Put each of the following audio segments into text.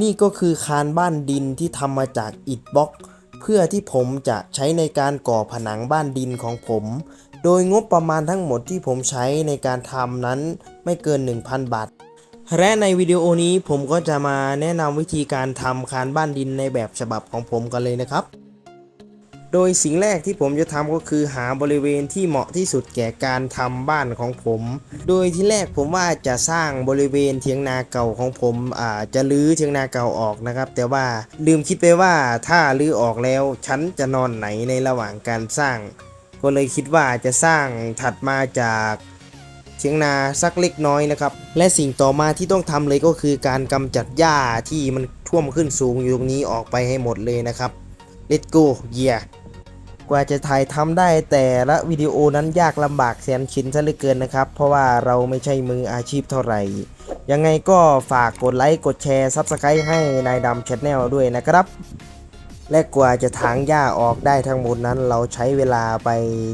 นี่ก็คือคานบ้านดินที่ทำมาจากอิฐบล็อก เพื่อที่ผมจะใช้ในการก่อผนังบ้านดินของผม โดยงบประมาณทั้งหมดที่ผมใช้ในการทำนั้นไม่เกิน 1,000 บาท และในวิดีโอนี้ผมก็จะมาแนะนำวิธีการทำคานบ้านดินในแบบฉบับของผมกันเลยนะครับ โดยสิ่งแรกที่ผมจะทำก็คือหาบริเวณที่เหมาะที่สุดแก่การทำบ้านของผม โดยที่แรกผมว่าจะสร้างบริเวณเทียงนาเก่าของผมอาจะรื้อเทียงนาเก่าออกนะครับ แต่ว่าลืมคิดไปว่าถ้ารื้อออกแล้วฉันจะนอนไหนในระหว่างการสร้าง ก็เลยคิดว่าจะสร้างถัดมาจากเทียงนาสักเล็กน้อยนะครับ และสิ่งต่อมาที่ต้องทำเลยก็คือการกำจัดหญ้าที่มันท่วมขึ้นสูงอยู่ตรงนี้ออกไปให้หมดเลยนะครับ Let's go yeah กว่าจะถ่ายทำได้แต่ละวิดีโอนั้นยากลำบากแสนชินซะเหลือเกินนะครับ เพราะว่าเราไม่ใช่มืออาชีพเท่าไหร่ ยังไงก็ฝากกดไลค์กดแชร์ซับสไครต์ให้นายดำชแนลด้วยนะครับ และกว่าจะถางหญ้าออกได้ทั้งหมดนั้น เราใช้เวลาไป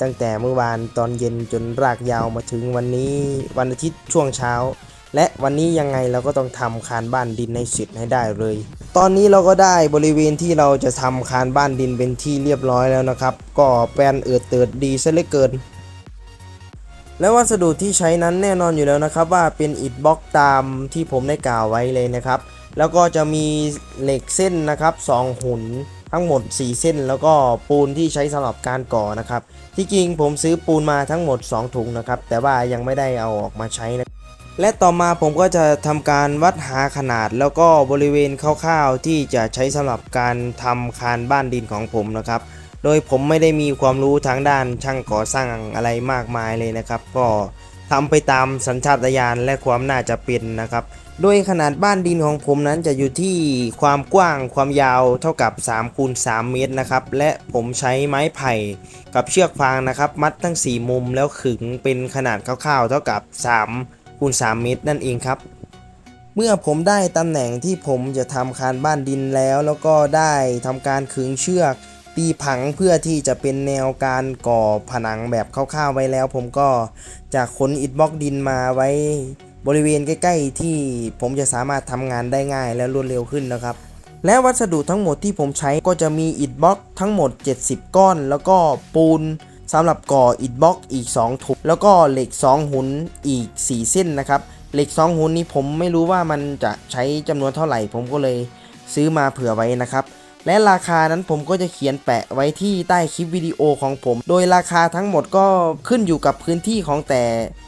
ตั้งแต่เมื่อวานตอนเย็นจนรากยาวมาถึงวันนี้วันอาทิตย์ช่วงเช้า และวันนี้ยังไงเราก็ต้องทำคานบ้านดินให้เสร็จให้ได้เลย ตอนนี้เราก็ได้บริเวณที่เราจะทำคานบ้านดินเป็นที่เรียบร้อยแล้วนะครับ ก็แปลนเอิดเติดดีซะเหลือเกิน และวัสดุที่ใช้นั้นแน่นอนอยู่แล้วนะครับว่าเป็นอิฐบล็อกตามที่ผมได้กล่าวไว้เลยนะครับ แล้วก็จะมีเหล็กเส้นนะครับ2หุ่นทั้งหมด 4 เส้น แล้วก็ปูนที่ใช้สำหรับการก่อนะครับ ที่จริงผมซื้อปูนมาทั้งหมด 2 ถุงนะครับ แต่ว่ายังไม่ได้เอาออกมาใช้นะ และต่อมาผมก็จะทำการวัดหาขนาดแล้วก็บริเวณคร่าวๆที่จะใช้สำหรับการทำคานบ้านดินของผมนะครับ โดยผมไม่ได้มีความรู้ทางด้านช่างก่อสร้างอะไรมากมายเลยนะครับ ก็ทำไปตามสัญชาตญาณและความน่าจะเป็นนะครับ โดยขนาดบ้านดินของผมนั้นจะอยู่ที่ความกว้างความยาวเท่ากับ3คูณ3เมตรนะครับ และผมใช้ไม้ไผ่กับเชือกฟางนะครับ มัดทั้ง 4 มุมแล้วขึงเป็นขนาดคร่าวๆ เท่ากับ 3 คูณ 3 เมตรนั่นเองครับ เมื่อผมได้ตำแหน่งที่ผมจะทำคานบ้านดินแล้ว แล้วก็ได้ทำการขึงเชือกตีผังเพื่อที่จะเป็นแนวการก่อผนังแบบคร่าวๆไว้แล้ว ผมก็จะขนอิฐบล็อกดินมาไว้บริเวณใกล้ๆ ที่ผมจะสามารถทำงานได้ง่ายและรวดเร็วขึ้นนะครับและวัสดุทั้งหมดที่ผมใช้ก็จะมีอิฐบล็อกทั้งหมด 70 ก้อน แล้วก็ปูน สำหรับก่ออิฐบล็อกอีก 2 ถุงแล้วก็เหล็ก 2 หุนอีก 4 เส้นนะครับ เหล็ก 2 หุนนี้ผมไม่รู้ว่ามันจะใช้จำนวนเท่าไหร่ ผมก็เลยซื้อมาเผื่อไว้นะครับและราคานั้นผมก็จะเขียนแปะไว้ที่ใต้คลิปวิดีโอของผม โดยราคาทั้งหมดก็ขึ้นอยู่กับพื้นที่ของแต่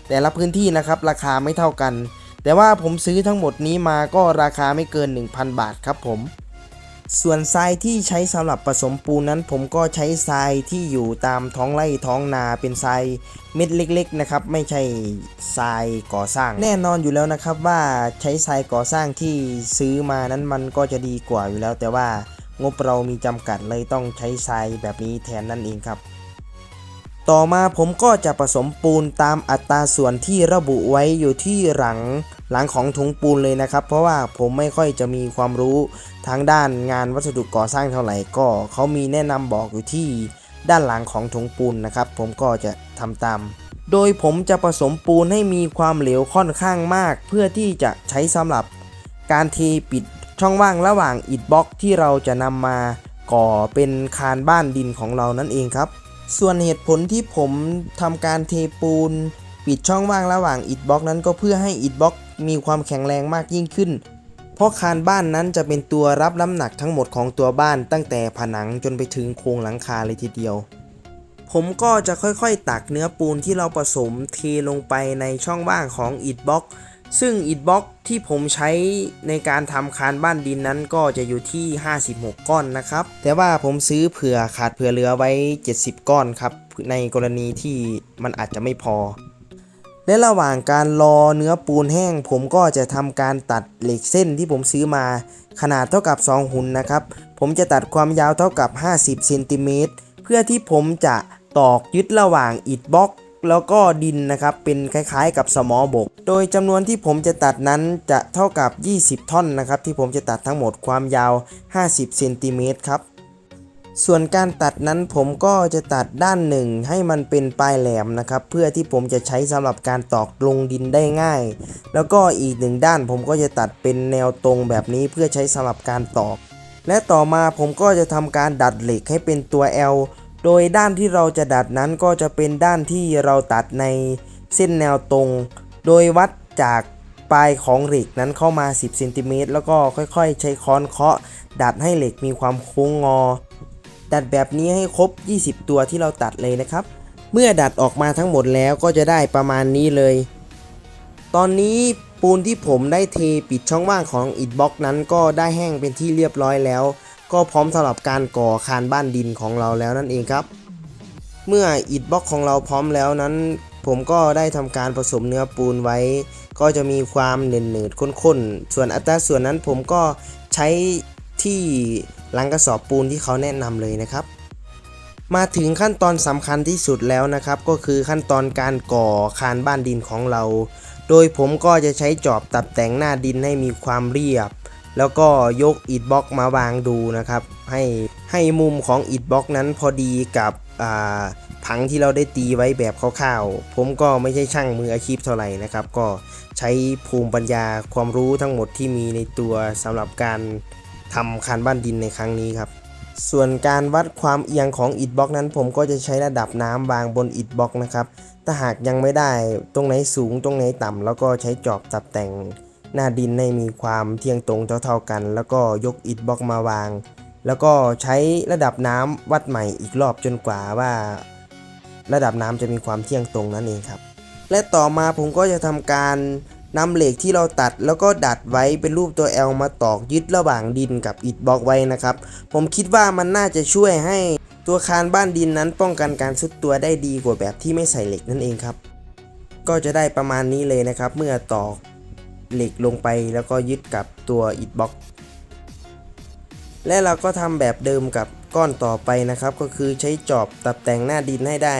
แต่ละพื้นที่นะครับ ราคาไม่เท่ากัน แต่ว่าผมซื้อทั้งหมดนี้มาก็ราคาไม่เกิน 1,000 บาทครับผม ส่วนทรายที่ใช้สำหรับผสมปูนนั้น ผมก็ใช้ทรายที่อยู่ตามท้องไร่ท้องนาเป็นทรายเม็ดเล็ก ๆนะครับ ไม่ใช่ทรายก่อสร้าง แน่นอนอยู่แล้วนะครับว่าใช้ทรายก่อสร้างที่ซื้อมานั้นมันก็จะดีกว่าอยู่แล้ว แต่ว่างบเรามีจำกัดเลยต้องใช้ทรายแบบนี้แทนนั่นเองครับ ต่อมาผมก็จะผสมปูนตามอัตราส่วนที่ระบุไว้อยู่ที่หลัง หลังของถุงปูนเลยนะครับ เพราะว่าผมไม่ค่อยจะมีความรู้ทางด้านงานวัสดุก่อสร้างเท่าไหร่ก็เขามีแนะนำบอกอยู่ที่ด้านหลังของถุงปูนนะครับ ผมก็จะทำตามโดยผมจะผสมปูนให้มีความเหลวค่อนข้างมาก เพื่อที่จะใช้สำหรับการเทปิดช่องว่างระหว่างอิฐบล็อกที่เราจะนำมาก่อเป็นคานบ้านดินของเรานั่นเองครับ ส่วนเหตุผลที่ผมทำการเทปูน ปิดช่องว่างระหว่างอิฐบล็อกนั้นก็เพื่อให้อิฐบล็อก มีความแข็งแรงมากยิ่งขึ้น เพราะคานบ้านนั้นจะเป็นตัวรับน้ำหนักทั้งหมดของตัวบ้านตั้งแต่ผนังจนไปถึงโครงหลังคาเลยทีเดียว ผมก็จะค่อยๆ ตักเนื้อปูนที่เราผสมเทลงไปในช่องว่างของอิฐบล็อกซึ่งอิฐบล็อกที่ผมใช้ในการทำคานบ้านดินนั้นก็จะอยู่ที่ 56 ก้อนนะครับ แต่ว่าผมซื้อเผื่อขาดเผื่อเหลือไว้ 70 ก้อนครับ ในกรณีที่มันอาจจะไม่พอ และระหว่างการรอเนื้อปูนแห้ง ผมก็จะทำการตัดเหล็กเส้นที่ผมซื้อมา ขนาดเท่ากับ 2 หุ่นนะครับ ผมจะตัดความยาวเท่ากับ 50เซนติเมตรเพื่อที่ผมจะตอกยึดระหว่างอิฐบล็อกแล้วก็ดินนะครับเป็นคล้ายๆ กับสมอบก โดยจำนวนที่ผมจะตัดนั้นจะเท่ากับ 20 ท่อนนะครับที่ผมจะตัดทั้งหมดความยาว 50เซนติเมตรครับ ส่วนการตัดนั้นผมก็จะตัดด้านหนึ่งให้มันเป็นปลายแหลมนะครับ เพื่อที่ผมจะใช้สำหรับการตอกลงดินได้ง่าย แล้วก็อีกหนึ่งด้านผมก็จะตัดเป็นแนวตรงแบบนี้เพื่อใช้สำหรับการตอก และต่อมาผมก็จะทำการดัดเหล็กให้เป็นตัว L โดยด้านที่เราจะดัดนั้นก็จะเป็นด้านที่เราตัดในเส้นแนวตรง โดยวัดจากปลายของเหล็กนั้นเข้ามา 10เซนติเมตรแล้วก็ค่อยๆ ใช้ค้อนเคาะ ดัดให้เหล็กมีความโค้งงอ ดัดแบบนี้ให้ครบ 20 ตัวที่เราตัดเลยนะครับ เมื่อดัดออกมาทั้งหมดแล้วก็จะได้ประมาณนี้เลย ตอนนี้ปูนที่ผมได้เทปิดช่องว่างของอิฐบล็อกนั้นก็ได้แห้งเป็นที่เรียบร้อยแล้ว ก็พร้อมสำหรับการก่อคานบ้านดินของเราแล้วนั่นเองครับ เมื่ออิฐบล็อกของเราพร้อมแล้วนั้น ผมก็ได้ทำการผสมเนื้อปูนไว้ ก็จะมีความเหนืดๆข้นๆ ส่วนอัตราส่วนนั้นผมก็ใช้ ที่หลังกระสอบปูนที่เขาแนะนำเลยนะครับ มาถึงขั้นตอนสำคัญที่สุดแล้วนะครับ ก็คือขั้นตอนการก่อคานบ้านดินของเรา โดยผมก็จะใช้จอบตัดแต่งหน้าดินให้มีความเรียบ แล้วก็ยกอิฐบล็อกมาวางดูนะครับ ให้ให้มุมของอิฐบล็อกนั้นพอดีกับผังที่เราได้ตีไว้แบบคร่าวๆ ผมก็ไม่ใช่ช่างมืออาชีพเท่าไหร่นะครับ ก็ใช้ภูมิปัญญาความรู้ทั้งหมดที่มีในตัวสำหรับการ ทำคานบ้านดินในครั้งนี้ครับ ส่วนการวัดความเอียงของอิฐบล็อกนั้นผมก็จะใช้ระดับน้ำวางบนอิฐบล็อกนะครับ ถ้าหากยังไม่ได้ตรงไหนสูงตรงไหนต่ำแล้วก็ใช้จอบตัดแต่งหน้าดินให้มีความเที่ยงตรงเท่าๆกัน แล้วก็ยกอิฐบล็อกมาวาง แล้วก็ใช้ระดับน้ำวัดใหม่อีกรอบจนกว่าว่า ระดับน้ำจะมีความเที่ยงตรงนั่นเองครับ และต่อมาผมก็จะทำการ นำเหล็กที่เราตัดแล้วก็ดัดไว้เป็นรูปตัว L มาตอกยึดระหว่างดินกับอิฐบล็อกไว้นะครับ ผมคิดว่ามันน่าจะช่วยให้ตัวคานบ้านดินนั้นป้องกันการซุดตัวได้ดีกว่าแบบที่ไม่ใส่เหล็กนั่นเองครับ ก็จะได้ประมาณนี้เลยนะครับ เมื่อตอกเหล็กลงไปแล้วก็ยึดกับตัวอิฐบล็อก และเราก็ทำแบบเดิมกับก้อนต่อไปนะครับ ก็คือใช้จอบตัดแต่งหน้าดินให้ได้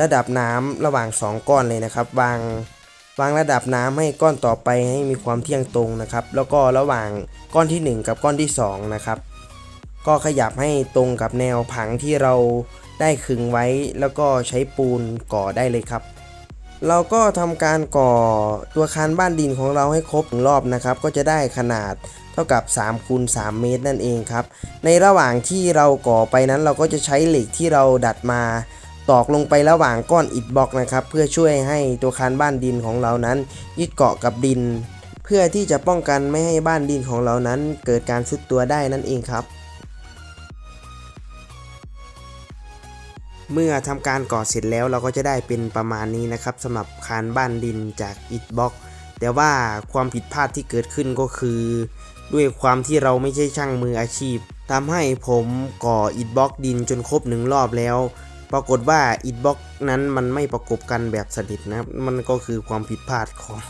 ระดับน้ำระหว่าง 2 ก้อนเลยนะครับ วาง วางระดับน้ำให้ก้อนต่อไปให้มีความเที่ยงตรงนะครับ แล้วก็ระหว่างก้อนทีหนึ่1 กับก้อนที่ 2 นะครับ ก็ขยับให้ตรงกับแนวผังที่เราได้ขึงไว้ แล้วก็ใช้ปูนก่อได้เลยครับ เราก็ทำการก่อตัวคานบ้านดินของเราให้ครบหนึ่งรอบนะครับ ก็จะได้ขนาดเท่ากับ3คูณ3เมตรนั่นเองครับ ในระหว่างที่เราก่อไปนั้นเราก็จะใช้เหล็กที่เราดัดมา ตอกลงไประหว่างก้อนอิฐบล็อกนะครับ เพื่อช่วยให้ตัวคานบ้านดินของเรานั้น ยึดเกาะกับดิน เพื่อที่จะป้องกันไม่ให้บ้านดินของเรานั้น เกิดการซุดตัวได้นั่นเองครับ เมื่อทำการก่อเสร็จแล้วเราก็จะได้เป็นประมาณนี้นะครับสำหรับคานบ้านดินจากอิฐบล็อก แต่ว่าความผิดพลาดที่เกิดขึ้นก็คือ ด้วยความที่เราไม่ใช่ช่างมืออาชีพทำให้ผมก่ออิฐบล็อกดินจนครบหนึ่งรอบแล้ว ปรากฏว่าอิฐบล็อกนั้นมันไม่ประกบกันแบบสนิทนะครับ มันก็คือความผิดพลาดของ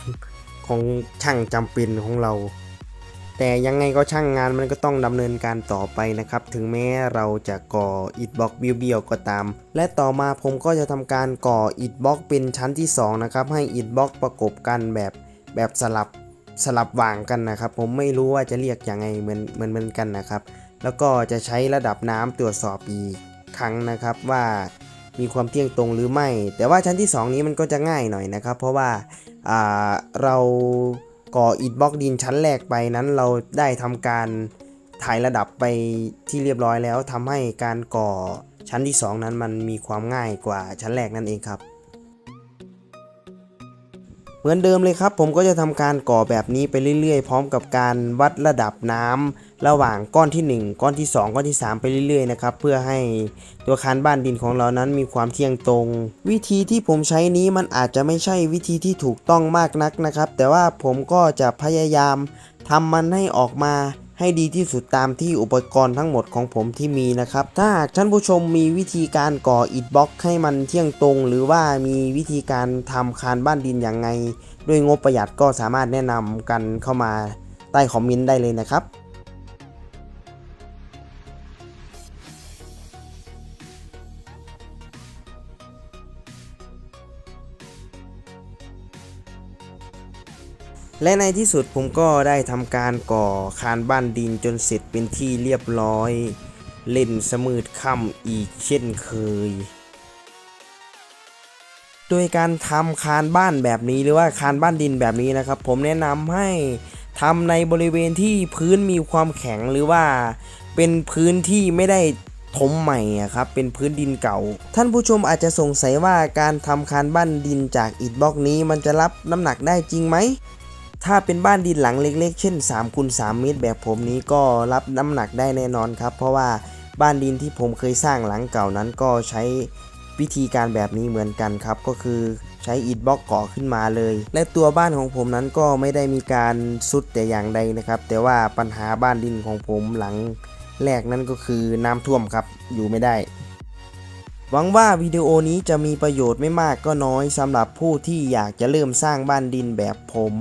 ของช่างจำเป็นของเรา แต่ยังไงก็ช่างงานมันก็ต้องดำเนินการต่อไปนะครับ ถึงแม้เราจะก่ออิฐบล็อกเบี้ยวๆก็ตาม และต่อมาผมก็จะทำการก่ออิฐบล็อกเป็นชั้นที่สองนะครับ ให้อิฐบล็อกประกบกันแบบแบบสลับสลับวางกันนะครับ ผมไม่รู้ว่าจะเรียกยังไงเหมือนเหมือนเหมือนกันนะครับ แล้วก็จะใช้ระดับน้ำตรวจสอบอีก ครั้งนะครับว่ามีความเที่ยงตรงหรือไม่ แต่ว่าชั้นที่ 2 นี้มันก็จะง่ายหน่อยนะครับ เพราะว่าาเราก่ออิฐบล็อกดินชั้นแรกไปนั้นเราได้ทำการถ่ายระดับไปที่เรียบร้อยแล้วทำให้การก่อชั้นที่ 2 นั้นมันมีความง่ายกว่าชั้นแรกนั่นเองครับ เหมือนเดิมเลยครับ ผมก็จะทำการก่อแบบนี้ไปเรื่อยๆ พร้อมกับการวัดระดับน้ำระหว่างก้อนที่ 1 ก้อนที่ 2 ก้อนที่ 3 ไปเรื่อยๆนะครับเพื่อให้ตัวคานบ้านดินของเรานั้นมีความเที่ยงตรง วิธีที่ผมใช้นี้มันอาจจะไม่ใช่วิธีที่ถูกต้องมากนักนะครับ แต่ว่าผมก็จะพยายามทำมันให้ออกมา ให้ดีที่สุดตามที่อุปกรณ์ทั้งหมดของผมที่มีนะครับ ถ้าหากท่านผู้ชมมีวิธีการก่ออิฐบล็อกให้มันเที่ยงตรง หรือว่ามีวิธีการทำคานบ้านดินอย่างไง ด้วยงบประหยัดก็สามารถแนะนำกันเข้ามาใต้คอมเมนต์ได้เลยนะครับ และในที่สุดผมก็ได้ทำการก่อคานบ้านดินจนเสร็จเป็นที่เรียบร้อย เล่นเสมืดค่ำอีกเช่นเคย โดยการทำคานบ้านแบบนี้หรือว่าคานบ้านดินแบบนี้นะครับ ผมแนะนำให้ทำในบริเวณที่พื้นมีความแข็งหรือว่าเป็นพื้นที่ไม่ได้ถมใหม่ครับเป็นพื้นดินเก่า ท่านผู้ชมอาจจะสงสัยว่าการทำคานบ้านดินจากอิฐบล็อกนี้มันจะรับน้ำหนักได้จริงไหม ถ้าเป็นบ้านดินหลังเล็กๆ เช่น3คูณ3เมตรแบบผมนี้ก็รับน้ำหนักได้แน่นอนครับ เพราะว่าบ้านดินที่ผมเคยสร้างหลังเก่านั้นก็ใช้วิธีการแบบนี้เหมือนกันครับ ก็คือใช้อิฐบล็อกก่อขึ้นมาเลย และตัวบ้านของผมนั้นก็ไม่ได้มีการสุดแต่อย่างใดนะครับ แต่ว่าปัญหาบ้านดินของผมหลังแรกนั่นก็คือน้ำท่วมครับอยู่ไม่ได้ หวังว่าวิดีโอนี้จะมีประโยชน์ไม่มากก็น้อยสำหรับผู้ที่อยากจะเริ่มสร้างบ้านดินแบบผม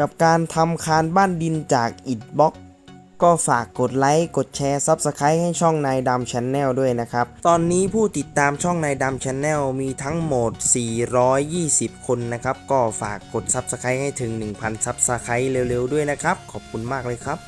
กับการทำคานบ้านดินจากอิฐบล็อก ก็ฝากกดไลค์ กดแชร์ Subscribe ให้ช่องนายดำชนแนลด้วยนะครับ ตอนนี้ผู้ติดตามช่องนายดำชนแนลมีทั้งหมด 420 คนนะครับ ก็ฝากกด Subscribe ให้ถึง 1,000 Subscribe เร็วๆด้วยนะครับ ขอบคุณมากเลยครับ